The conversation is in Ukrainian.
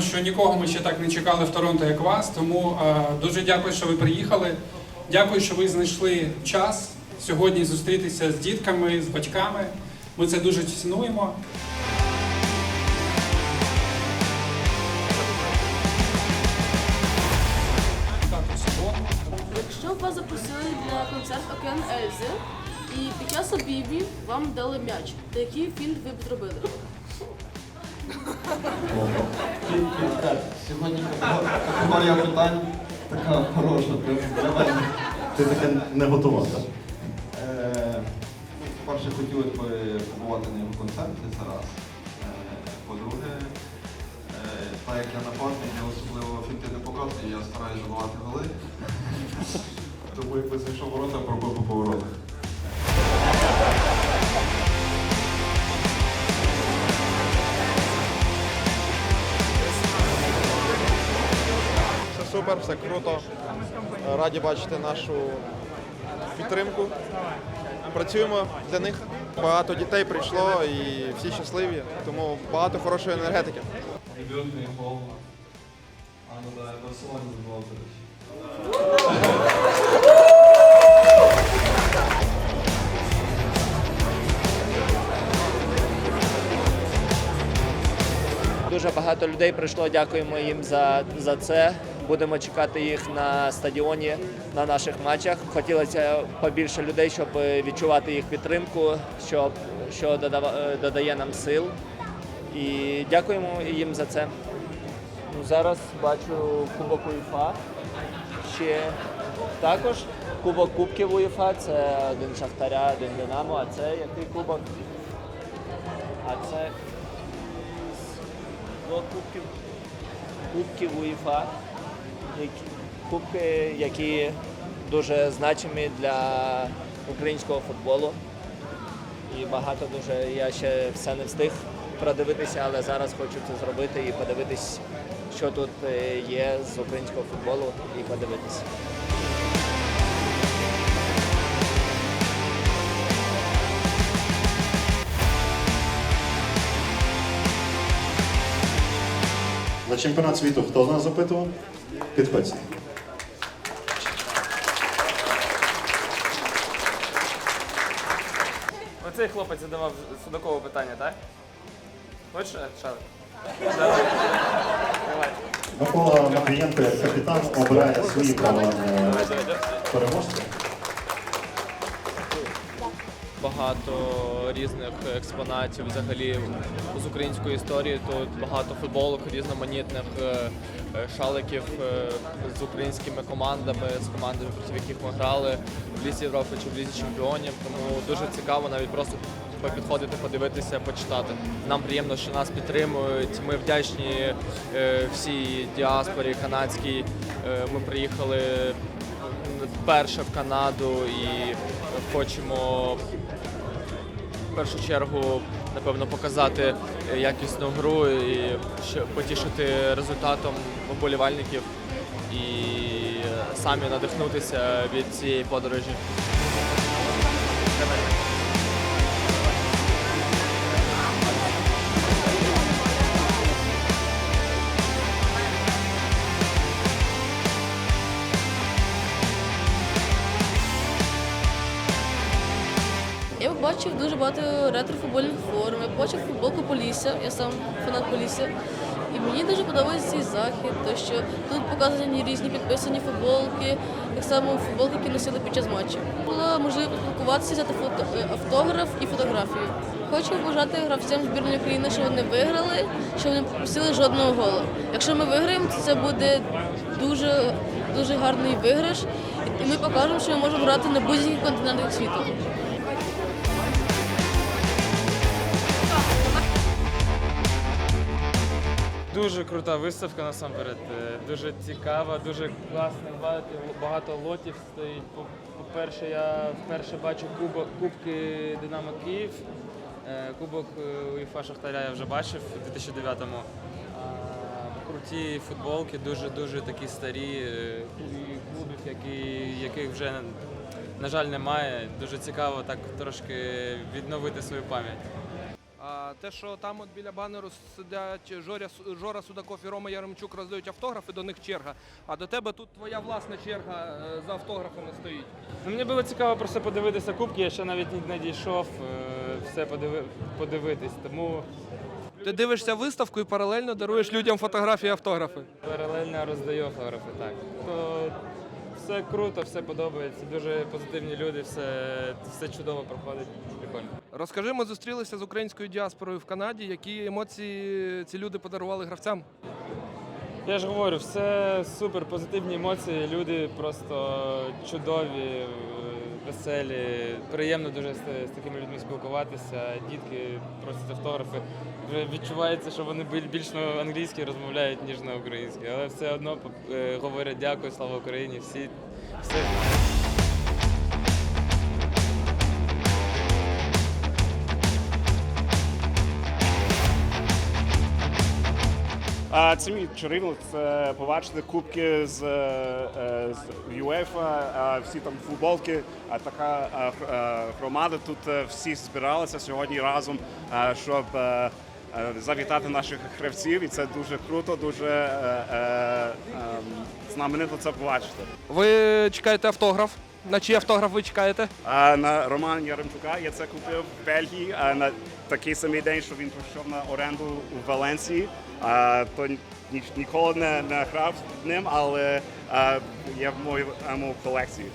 що нікого ми ще так не чекали в Торонто, як вас. Тому е, дуже дякую, що ви приїхали. Дякую, що ви знайшли час сьогодні зустрітися з дітками, з батьками. Ми це дуже цінуємо. Якщо вас запросили на концерт Океан Ельзи і під час обіймів вам дали м'яч, то який фільм ви б зробили? Сьогодні категорія питань така хороша. Для мене. Ти таке не готова, так? Е, По-перше, хотіли б побувати на його концерті, це раз. Е, По-друге, е, так як я нападник, я особливо фінти не показую, я стараюся забивати голи. Тому якби зайшов ворота, пробив по поворотах. Супер, все круто. Раді бачити нашу підтримку. Працюємо для них. Багато дітей прийшло і всі щасливі, тому багато хорошої енергетики. Дуже багато людей прийшло. Дякуємо їм за, за це. Будемо чекати їх на стадіоні на наших матчах. Хотілося побільше людей, щоб відчувати їх підтримку, щоб що додає нам сил. І дякуємо їм за це. Ну, зараз бачу Кубок УЄФА. Ще також Кубок Кубків УЄФА. Це один Шахтаря, один Динамо. А це який кубок? А це до кубків, кубків УЄФА, кубки, які дуже значимі для українського футболу. І багато дуже я ще все не встиг продивитися, але зараз хочу це зробити і подивитись, що тут е, є з українського футболу, і подивитись. На чемпіонат світу хто нас запитував? Підписаний. Оцей хлопець задавав судакове питання, так? Хочеш, Шарик? Давай. Давай. Микола Матвієнко, як капітан, обирає свої права переможця. Багато різних експонатів взагалі з української історії. Тут багато футболок, різноманітних е, е, шаликів е, з українськими командами, з командами, проти яких ми грали в Лізі Європи чи в Лізі Чемпіонів. Тому дуже цікаво навіть просто підходити, подивитися, почитати. Нам приємно, що нас підтримують. Ми вдячні всій діаспорі канадській. Ми приїхали вперше в Канаду і хочемо в першу чергу, напевно, показати якісну гру і потішити результатом вболівальників і самі надихнутися від цієї подорожі. Бачив дуже багато ретро-футбольних форм, я бачив футболку Полісся, я сам фанат Полісся. І мені дуже подобається цей захід, то що тут показані різні підписані футболки, так само футболки, які носили під час матчів. Була можливість поспілкуватися, взяти е, автограф і фотографію. Хочу побажати гравцям збірної України, що вони виграли, що вони пропустили жодного голу. Якщо ми виграємо, то це буде дуже, дуже гарний виграш, і ми покажемо, що ми можемо грати на будь-яких континентах світу. Дуже крута виставка насамперед. Е, Дуже цікава, дуже класна. Багато, лотів стоїть. По- По-перше, я вперше бачу кубок, кубки Динамо Київ. Е, Кубок е, УЄФА Шахтаря я вже бачив у 2009-му. Круті футболки, дуже-дуже такі старі, клубів, які, яких вже, на жаль, немає. Дуже цікаво так трошки відновити свою пам'ять. А те, що там от біля банеру сидять Жоря, Жора Судаков і Рома Яремчук роздають автографи, до них черга. А до тебе тут твоя власна черга е, за автографами стоїть. Ну, мені було цікаво просто подивитися кубки, я ще навіть не дійшов е, все подиви- подивитись. Тому Ти дивишся виставку і паралельно даруєш людям фотографії і автографи. паралельно роздаю автографи. Так. То все круто, все подобається. Дуже позитивні люди, все, все чудово проходить. Прикольно. Розкажи, ми зустрілися з українською діаспорою в Канаді. Які емоції ці люди подарували гравцям? Я ж говорю, все супер, позитивні емоції, люди просто чудові, веселі. Приємно дуже з, з такими людьми спілкуватися. Дітки просять автографи. Вже відчувається, що вони більш на англійській розмовляють, ніж на українській. Але все одно е, говорять дякую, слава Україні. Всі все. А це мій чарівник, це побачити кубки з, е, з ЮЕФА, всі там футболки. А така е, гр- е, громада тут е, всі збиралися сьогодні разом, е, щоб е, е, завітати наших гравців. І це дуже круто, дуже е, е, ем, знаменито це побачити. Ви чекаєте автограф? На чий автограф ви чекаєте? А на Роман Яремчука я це купив в Бельгії а на такий самий день, що він прийшов на оренду у Валенції. А, то ні, ніколи не, не грав ним, але а, є в моєму колекції.